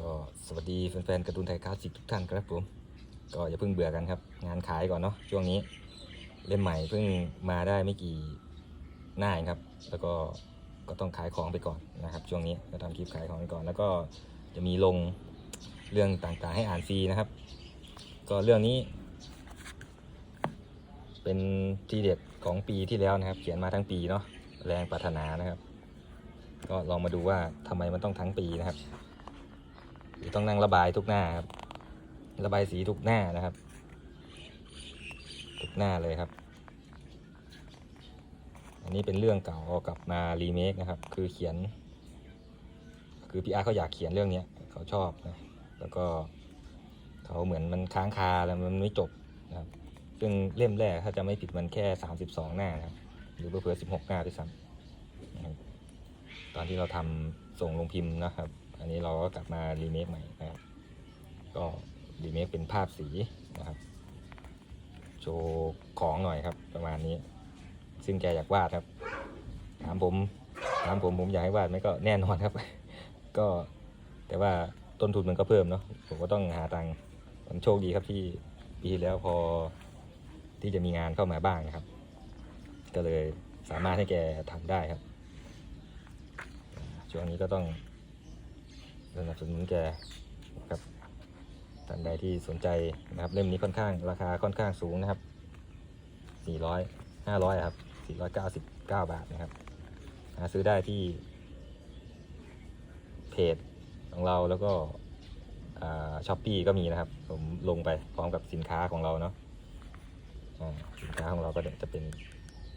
ก็สวัสดีแฟนๆการ์ตูนไทยคลาสสิกทุกท่านครับผม ก็อย่าเพิ่งเบื่อกันครับ งานขายก่อนเนาะช่วงนี้ เล่มใหม่เพิ่งมาได้ไม่กี่หน้าเองครับ แล้วก็ก็ต้องขายของไปก่อนนะครับ ช่วงนี้ก็ทำคลิปขายของไปก่อน แล้วก็จะมีลงเรื่องต่างๆให้อ่านฟรีนะครับ ก็เรื่องนี้ เป็นทีเด็ดของปีที่แล้วนะครับ เขียนมาทั้งปีเนาะแรงปรารถนานะครับ ก็ลองมาดูว่าทำไมมันต้องทั้งปีนะครับ ต้องนั่งระบายทุกหน้าครับ ระบายสีทุกหน้านะครับ ทุกหน้าเลยครับ อันนี้เป็นเรื่องเก่าเอากลับมารีเมคนะครับ คือเขียน คือพี่อาร์เขาอยากเขียนเรื่องเนี้ยเขาชอบนะแล้วก็เขาเหมือนมันค้างคาแล้วมันไม่จบนะครับ ซึ่งเล่มแรกถ้าจะไม่ผิดมันแค่ 32 หน้านะครับหรือเพื่อๆ16หกหน้าด้วยซ้ำนตอนที่เราทำส่งลงพิมพ์นะครับ อันนี้เราก็กลับมารีเมคใหม่นะครับ ก็รีเมคเป็นภาพสีนะครับ โชว์ของหน่อยครับ ประมาณนี้ ซึ่งแกอยากวาดครับ ถามผมถามผมผมอยากให้วาดไหมก็แน่นอนครับ ก็แต่ว่าต้นทุนมันก็เพิ่มเนาะผมก็ต้องหาตังค์มันโชคดีครับที่ปีที่แล้วพอที่จะมีงานเข้ามาบ้างนะครับ ก็เลยสามารถให้แกทำได้ครับ ช่วงนี้ก็ต้อง สนับสนุนแกครับท่านใดที่สนใจนะครับเล่มนี้ค่อนข้างราคาค่อนข้างสูงนะครับ400 500ครับ499 บาทนะครับหาซื้อได้ที่เพจของเราแล้วก็ช้อปปีก็มีนะครับ ผมลงไปพร้อมกับสินค้าของเราเนาะอ่าสินค้าของเราก็จะเป็น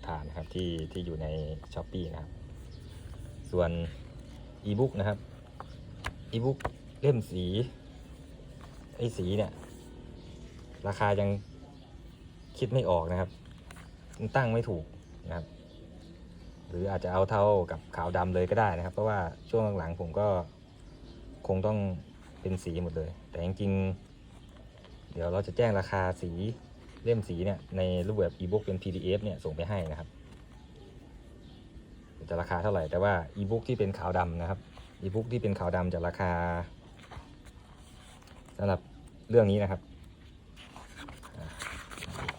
ฐานนะครับที่ที่อยู่ในช้อปปีนะครับ ส่วนอีบุ๊กนะครับ อีบุ๊กเล่มสี ไอ้สีเนี่ย ราคายังคิดไม่ออกนะครับ ตั้งไม่ถูกนะครับ หรืออาจจะเอาเท่ากับขาวดำเลยก็ได้นะครับ เพราะว่าช่วงหลังๆผมก็คงต้องเป็นสีหมดเลย แต่จริงๆ เดี๋ยวเราจะแจ้งราคาสีเล่มสีเนี่ยในรูปแบบอีบุ๊กเป็น PDF เนี่ยส่งไปให้นะครับจะราคาเท่าไหร่แต่ว่าอีบุ๊กที่เป็นขาวดำนะครับ อีบุ๊กที่เป็นขาวดำจะราคาสำหรับเรื่องนี้นะครับ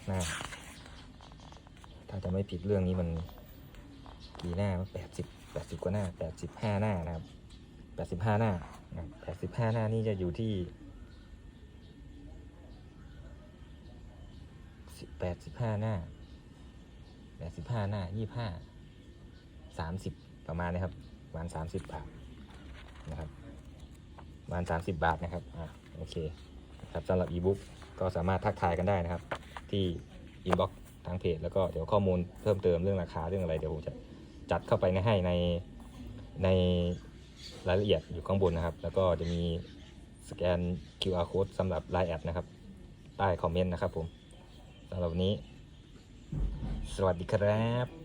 หน้าถ้าจะไม่ผิดเรื่องนี้มันกี่หน้าแปดสิบแปดสิบกว่าหน้าแปดสิบห้าหน้านะครับแปดสิบห้าหน้าแปดสิบห้าหน้านี่จะอยู่ที่แปดสิบห้าหน้าแปดสิบห้าหน้ายี่ห้าสามสิบประมาณนะครับ ประมาณสามสิบบาท นะครับประมาณสามสิบบาทนะครับอ่าโอเคครับสำหรับอีบุ๊กก็สามารถทักทายกันได้นะครับ ที่อินบ็อกทางเพจแล้วก็เดี๋ยวข้อมูลเพิ่มเติมเรื่องราคาเรื่องอะไรเดี๋ยวผมจะจัดเข้าไปในให้ในในรายละเอียดอยู่ข้างบนนะครับ แล้วก็จะมีสแกน QR code สำหรับ Line แอดนะครับ ใต้คอมเมนต์นะครับผมสำหรับวันนี้ สวัสดีครับ